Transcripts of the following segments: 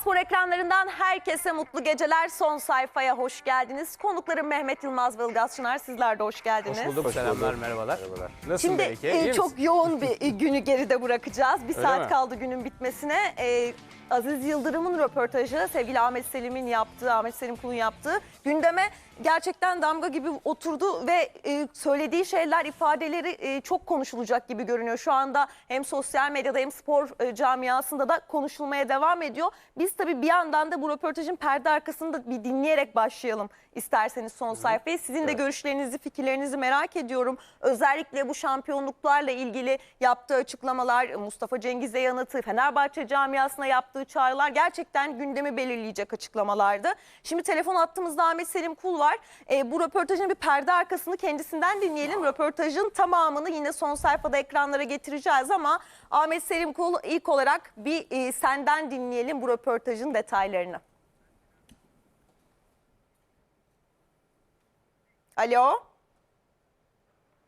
Spor ekranlarından herkese mutlu geceler. Son sayfaya hoş geldiniz. Konuklarım Mehmet Yılmaz ve Ilgaz Çınar. Sizler de hoş geldiniz. Hoş bulduk. Selamlar, merhabalar. Nasılsın Şimdi Melike? e, çok yoğun bir e, günü geride bırakacağız. Bir Öyle saat mi? kaldı günün bitmesine. E, Aziz Yıldırım'ın röportajı, sevgili Ahmet Selim'in yaptığı, Ahmet Selim Kul'un yaptığı gündeme gerçekten damga gibi oturdu ve e, söylediği şeyler, ifadeleri e, çok konuşulacak gibi görünüyor. Şu anda hem sosyal medyada hem spor e, camiasında da konuşulmaya devam ediyor. Biz tabii bir yandan da bu röportajın perde arkasında bir dinleyerek başlayalım isterseniz son sayfayı. Sizin de görüşlerinizi, fikirlerinizi merak ediyorum. Özellikle bu şampiyonluklarla ilgili yaptığı açıklamalar, Mustafa Cengiz'e yanıtı, Fenerbahçe camiasına yaptığı çağrılar gerçekten gündemi belirleyecek açıklamalardı. Şimdi telefon attığımızda Ahmet Selim Kul var. E, bu röportajın bir perde arkasını kendisinden dinleyelim. Röportajın tamamını yine son sayfada ekranlara getireceğiz ama Ahmet Selim Kul ilk olarak bir e, senden dinleyelim bu röportajın detaylarını. Alo,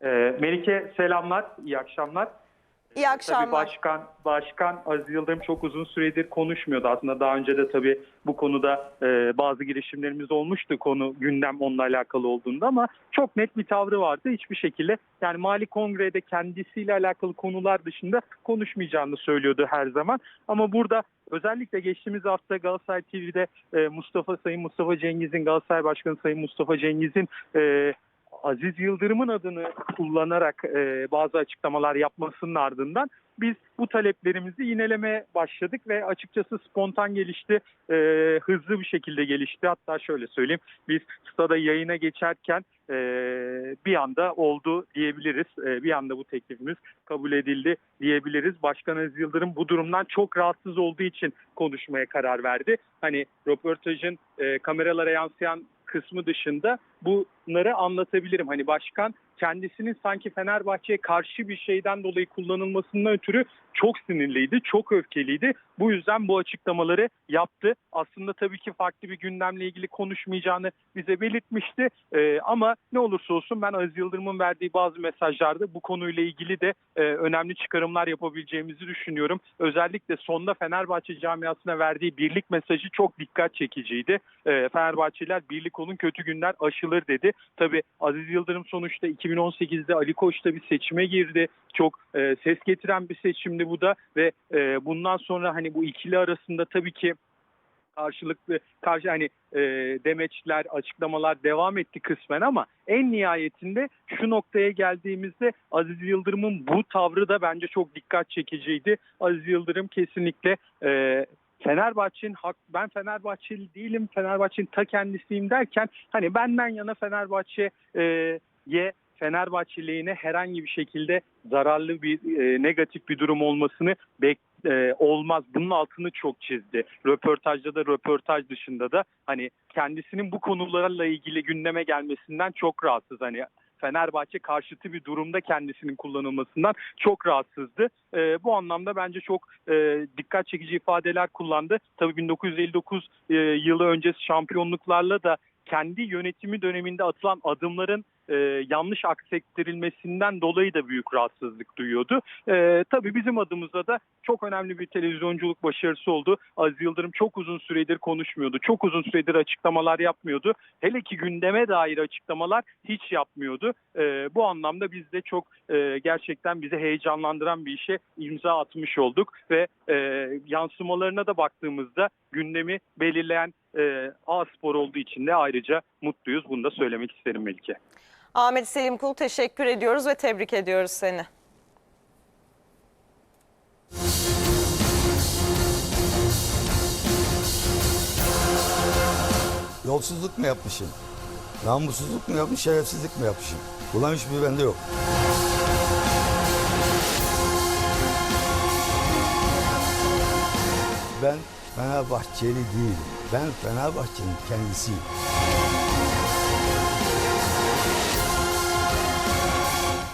Ee, Melike selamlar, iyi akşamlar. İyi Tabii akşamlar. başkan başkan Aziz Yıldırım çok uzun süredir konuşmuyordu. Aslında daha önce de tabii bu konuda e, bazı girişimlerimiz olmuştu konu gündem onunla alakalı olduğunda ama çok net bir tavrı vardı. Hiçbir şekilde yani Mali Kongre'de kendisiyle alakalı konular dışında konuşmayacağını söylüyordu her zaman. Ama burada özellikle geçtiğimiz hafta Galatasaray TV'de e, Mustafa Sayın Mustafa Cengiz'in Galatasaray Başkanı Sayın Mustafa Cengiz'in e, Aziz Yıldırım'ın adını kullanarak e, bazı açıklamalar yapmasının ardından biz bu taleplerimizi yinelemeye başladık ve açıkçası spontan gelişti, e, hızlı bir şekilde gelişti. Hatta şöyle söyleyeyim, biz stada yayına geçerken e, bir anda oldu diyebiliriz. E, bir anda bu teklifimiz kabul edildi diyebiliriz. Başkan Aziz Yıldırım bu durumdan çok rahatsız olduğu için konuşmaya karar verdi. Hani röportajın e, kameralara yansıyan kısmı dışında bunları anlatabilirim. Hani başkan kendisinin sanki Fenerbahçe'ye karşı bir şeyden dolayı kullanılmasından ötürü çok sinirliydi, çok öfkeliydi. Bu yüzden bu açıklamaları yaptı. Aslında tabii ki farklı bir gündemle ilgili konuşmayacağını bize belirtmişti. Ee, ama ne olursa olsun ben Aziz Yıldırım'ın verdiği bazı mesajlarda bu konuyla ilgili de e, önemli çıkarımlar yapabileceğimizi düşünüyorum. Özellikle sonda Fenerbahçe camiasına verdiği birlik mesajı çok dikkat çekiciydi. E, Fenerbahçeliler birlik olun kötü günler aşılır dedi. Tabii Aziz Yıldırım sonuçta 2018'de Ali Koç'ta bir seçime girdi. Çok e, ses getiren bir seçimdi bu da ve e, bundan sonra hani bu ikili arasında tabii ki karşılıklı karşı hani e, demeçler, açıklamalar devam etti kısmen ama en nihayetinde şu noktaya geldiğimizde Aziz Yıldırım'ın bu tavrı da bence çok dikkat çekiciydi. Aziz Yıldırım kesinlikle e, Fenerbahçe'nin hak ben Fenerbahçeli değilim Fenerbahçe'nin ta kendisiyim derken hani benden yana Fenerbahçe lehine herhangi bir şekilde zararlı bir e, negatif bir durum olmasını bek e, olmaz. Bunun altını çok çizdi. Röportajda da röportaj dışında da hani kendisinin bu konularla ilgili gündeme gelmesinden çok rahatsız. Hani Fenerbahçe karşıtı bir durumda kendisinin kullanılmasından çok rahatsızdı. E, bu anlamda bence çok e, dikkat çekici ifadeler kullandı. Tabii 1959 e, yılı öncesi şampiyonluklarla da kendi yönetimi döneminde atılan adımların e, yanlış aksettirilmesinden dolayı da büyük rahatsızlık duyuyordu. E, tabii bizim adımıza da çok önemli bir televizyonculuk başarısı oldu. Aziz Yıldırım çok uzun süredir konuşmuyordu. Çok uzun süredir açıklamalar yapmıyordu. Hele ki gündeme dair açıklamalar hiç yapmıyordu. E, bu anlamda biz de çok e, gerçekten bizi heyecanlandıran bir işe imza atmış olduk ve e, yansımalarına da baktığımızda gündemi belirleyen e, A Spor olduğu için de ayrıca mutluyuz. Bunu da söylemek isterim Melike. Ahmet Selim Kul teşekkür ediyoruz ve tebrik ediyoruz seni. Yolsuzluk mu yapmışım? Namussuzluk mu yapmış, şerefsizlik mi yapmışım? Bunların hiçbiri bende yok. Ben Fenerbahçeli değilim. Ben Fenerbahçe'nin kendisiyim.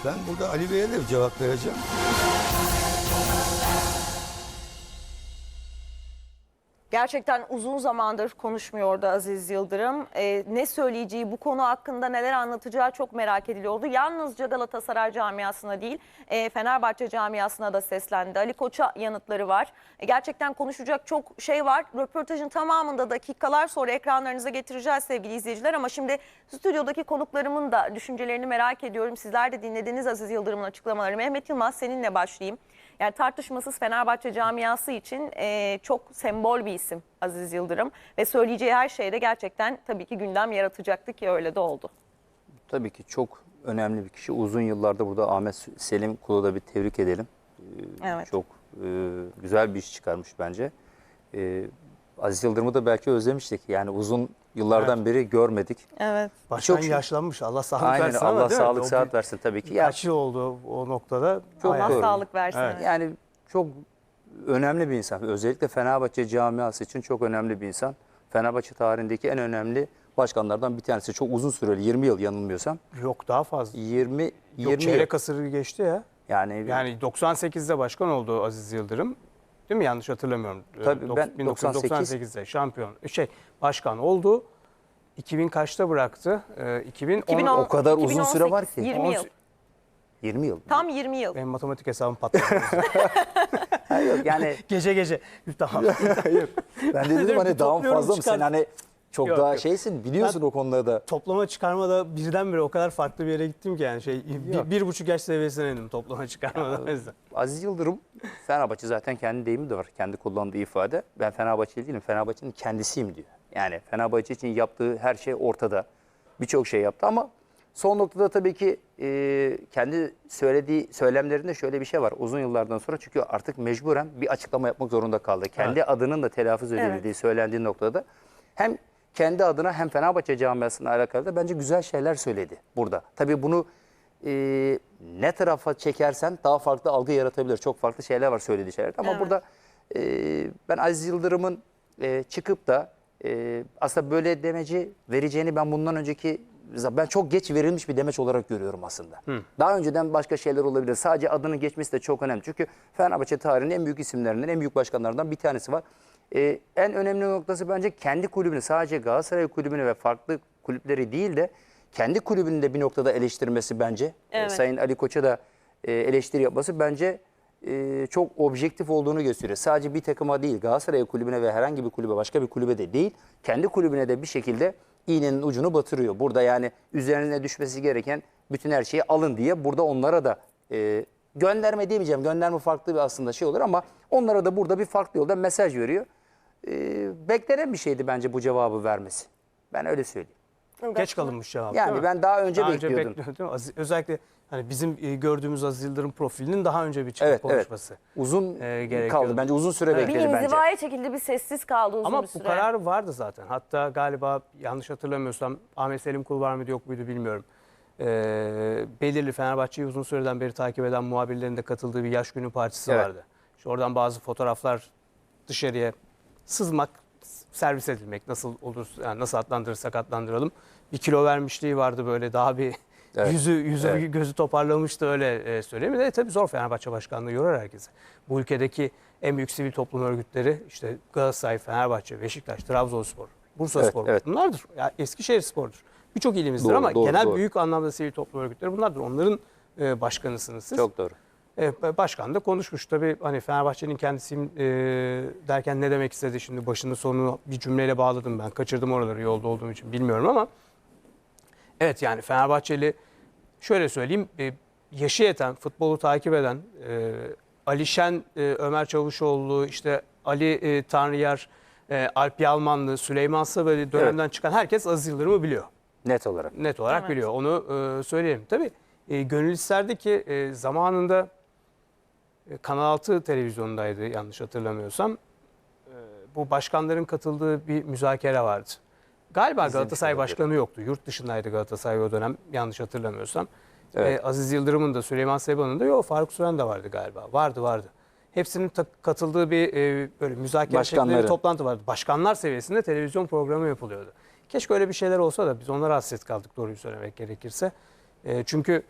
Ben burada Ali Bey'e de cevap vereceğim. Gerçekten uzun zamandır konuşmuyordu Aziz Yıldırım. Ee, ne söyleyeceği, bu konu hakkında neler anlatacağı çok merak ediliyordu. Yalnızca Galatasaray camiasına değil, e, Fenerbahçe camiasına da seslendi. Ali Koç'a yanıtları var. E, gerçekten konuşacak çok şey var. Röportajın tamamında dakikalar sonra ekranlarınıza getireceğiz sevgili izleyiciler. Ama şimdi stüdyodaki konuklarımın da düşüncelerini merak ediyorum. Sizler de dinlediniz Aziz Yıldırım'ın açıklamaları. Mehmet Yılmaz seninle başlayayım. Yani tartışmasız Fenerbahçe camiası için e, çok sembol bir isim Aziz Yıldırım. Ve söyleyeceği her şeyde gerçekten tabii ki gündem yaratacaktı ki öyle de oldu. Tabii ki çok önemli bir kişi. Uzun yıllarda burada Ahmet Selim Kul'u da bir tebrik edelim. Ee, Evet. Çok e, güzel bir iş çıkarmış bence. Ee, Aziz Yıldırım'ı da belki özlemiştik. Yani uzun yıllardan beri görmedik. Evet. Başkan Çok şükür. yaşlanmış. Allah sağlık Aynen versin ama Allah değil mi? sağlık O sıhhat bir- versin tabii ki. Ya, Kaç yıl oldu o noktada? Çok Allah doğru. sağlık versin. Evet. evet. yani çok önemli bir insan. Özellikle Fenerbahçe camiası için çok önemli bir insan. Fenerbahçe tarihindeki en önemli başkanlardan bir tanesi. Çok uzun süreli 20 yıl yanılmıyorsam. Yok daha fazla. 20 Yok 20 yıl. çeyrek asırı geçti ya. Yani, Yani 98'de başkan oldu Aziz Yıldırım. Değil mi? Yanlış hatırlamıyorum. Ee, Tabii, dok- ben 1998'de şampiyon şey başkan oldu. 2000 kaçta bıraktı? Ee, 2010 2010 o kadar uzun süre var ki. 20 yıl. 20 yıl. Tam 20 yıl. benim matematik hesabım patladı. Yok yani gece gece. Tamam. ben de dedim hani daha fazla mı sen hani çok Yok, daha yok. şeysin biliyorsun o konularda. toplama çıkarmada birdenbire o kadar farklı bir yere gittim ki yani şey bir, bir buçuk yaş seviyesine indim toplama çıkarmada. o yüzden. Aziz Yıldırım Fenerbahçe zaten kendi deyimi de var. Kendi kullandığı ifade. Ben Fenerbahçeli değilim. Fenerbahçe'nin kendisiyim diyor. Yani Fenerbahçe için yaptığı her şey ortada. Birçok şey yaptı ama son noktada tabii ki e, kendi söylediği söylemlerinde şöyle bir şey var. Uzun yıllardan sonra çünkü artık mecburen bir açıklama yapmak zorunda kaldı. Kendi adının da telaffuz edildiği söylendiği noktada hem kendi adına hem Fenerbahçe camiasına alakalı da bence güzel şeyler söyledi burada. Tabii bunu e, ne tarafa çekersen daha farklı algı yaratabilir. Çok farklı şeyler var söylediği şeyler. Ama Evet. burada e, ben Aziz Yıldırım'ın e, çıkıp da e, aslında böyle demeci vereceğini ben bundan önceki ben çok geç verilmiş bir demeç olarak görüyorum aslında. Daha önceden başka şeyler olabilir. Sadece adının geçmesi de çok önemli. Çünkü Fenerbahçe tarihinin en büyük isimlerinden, en büyük başkanlarından bir tanesi var. E, en önemli noktası bence kendi kulübünü, sadece Galatasaray kulübünü ve farklı kulüpleri değil de kendi kulübünü de bir noktada eleştirmesi bence. E, Evet. Sayın Ali Koç'a da e, eleştiri yapması bence e, çok objektif olduğunu gösteriyor. Sadece bir takıma değil, Galatasaray kulübüne ve herhangi bir kulübe, başka bir kulübe de değil, kendi kulübüne de bir şekilde iğnenin ucunu batırıyor. Burada yani üzerine düşmesi gereken bütün her şeyi alın diye burada onlara da e, gönderme demeyeceğim. Gönderme farklı bir aslında şey olur ama onlara da burada bir farklı yolda mesaj veriyor. E, beklenen bir şeydi bence bu cevabı vermesi. Ben öyle söyleyeyim. Geç kalınmış cevap. Yani değil mi? ben daha önce Daha bekliyordum. bekliyordum. Aziz- Özellikle hani bizim e, gördüğümüz Aziz Yıldırım profilinin daha önce bir çıkıp Evet, evet. konuşması. Uzun E, gerekiyordu. kaldı bence uzun süre Evet. Bir bekledi bence. inzivaya çekildi, bir sessiz kaldı uzun Ama bir bu süre. karar vardı zaten. Hatta galiba yanlış hatırlamıyorsam Ahmet Selim Kul var mıydı yok muydu bilmiyorum. Ee, belirli Fenerbahçe'yi uzun süreden beri takip eden muhabirlerin de katıldığı bir yaş günü partisi Evet. vardı. İşte oradan bazı fotoğraflar dışarıya sızmak, servis edilmek nasıl olur, yani nasıl adlandırırsak adlandıralım. Bir kilo vermişliği vardı böyle daha bir Evet. yüzü yüzü Evet. gözü toparlamıştı öyle e, söyleyeyim. De tabii zor Fenerbahçe başkanlığı yorar herkese. Bu ülkedeki en büyük sivil toplum örgütleri işte Galatasaray, Fenerbahçe, Beşiktaş, Trabzonspor, Bursaspor Evet, evet. bunlardır. Ya Eskişehir Spor'dur. Birçok ilimizdir Doğru, ama doğru, genel doğru. büyük anlamda sivil toplum örgütleri bunlardır. Onların e, başkanısınız siz. Çok doğru. Başkan da konuşmuş tabii hani Fenerbahçe'nin kendisiyim e, derken ne demek istedi şimdi başını sonunu bir cümleyle bağladım ben. Kaçırdım oraları yolda olduğum için bilmiyorum ama evet yani Fenerbahçeli şöyle söyleyeyim e, yaşı yeten, futbolu takip eden e, Ali Şen, e, Ömer Çavuşoğlu, işte Ali e, Tanrıyar, e, Alp Yalmanlı, Süleyman Sabali dönemden çıkan herkes Aziz Yıldırım'ı biliyor Net olarak. net olarak Evet. biliyor. Onu e, söyleyelim. Tabii e, gönül isterdi ki e, zamanında Kanal 6 televizyondaydı yanlış hatırlamıyorsam. E, bu başkanların katıldığı bir müzakere vardı. Galiba Galatasaray başkanı yoktu. Yurt dışındaydı Galatasaray o dönem yanlış hatırlamıyorsam. Evet. E, Aziz Yıldırım'ın da Süleyman Seba'nın da yok Faruk Süren de vardı galiba. Vardı vardı. Hepsinin katıldığı bir e, böyle müzakere şeklinde bir toplantı vardı. Başkanlar seviyesinde televizyon programı yapılıyordu. Keşke öyle bir şeyler olsa da biz onlara hasret kaldık doğruyu söylemek gerekirse. E, çünkü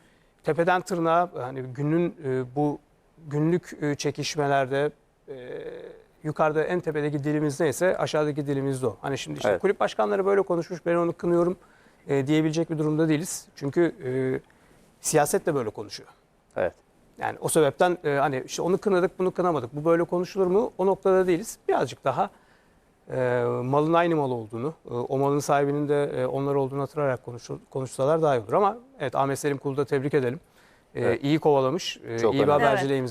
tepeden tırnağa hani günün e, bu günlük e, çekişmelerde e, yukarıda en tepedeki dilimiz neyse aşağıdaki dilimiz de o. Hani şimdi işte Evet. kulüp başkanları böyle konuşmuş ben onu kınıyorum e, diyebilecek bir durumda değiliz. Çünkü e, siyaset de böyle konuşuyor. Evet. Yani o sebepten e, hani işte onu kınadık bunu kınamadık. Bu böyle konuşulur mu? O noktada değiliz. Birazcık daha e, malın aynı mal olduğunu, e, o malın sahibinin de e, onlar olduğunu hatırlayarak konuşul- konuşsalar daha iyi olur. Ama evet Ahmet Selim Kul'u da tebrik edelim. E, Evet. iyi kovalamış, e, Çok iyi bir haberciliğe imza